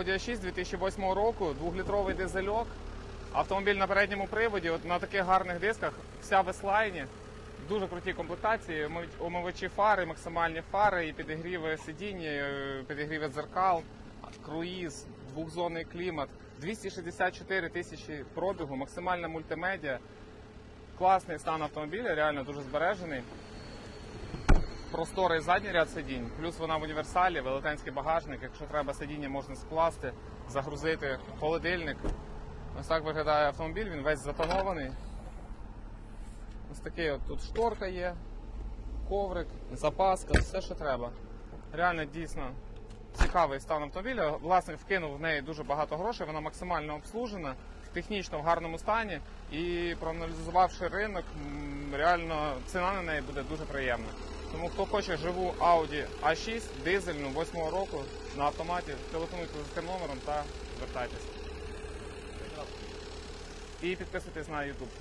Audi A6 2008 року, двохлітровий дизельок, автомобіль на передньому приводі, от на таких гарних дисках, вся в S-Line, дуже круті комплектації, омив- омивачі фари, максимальні фари, і підігріви сидінь, е, підігріви дзеркал, круїз, двохзонний клімат, 264 тисячі пробігу, максимальна мультимедіа, класний стан автомобіля, реально дуже збережений. Просторий задній ряд сидінь, плюс вона в універсалі, велетенський багажник. Якщо треба сидіння, можна скласти, загрузити холодильник. Ось так виглядає автомобіль, він весь затонований. Ось такий от тут шторка є, коврик, запаска, все, що треба. Реально дійсно цікавий стан автомобіля. Власник вкинув в неї дуже багато грошей, вона максимально обслужена, технічно в гарному стані. І проаналізувавши ринок, реально ціна на неї буде дуже приємна. Тому хто хоче живу Audi A6 дизельну 8 року на автоматі, телефонуйте за цим номером та звертайтеся. І підписуйтесь на YouTube.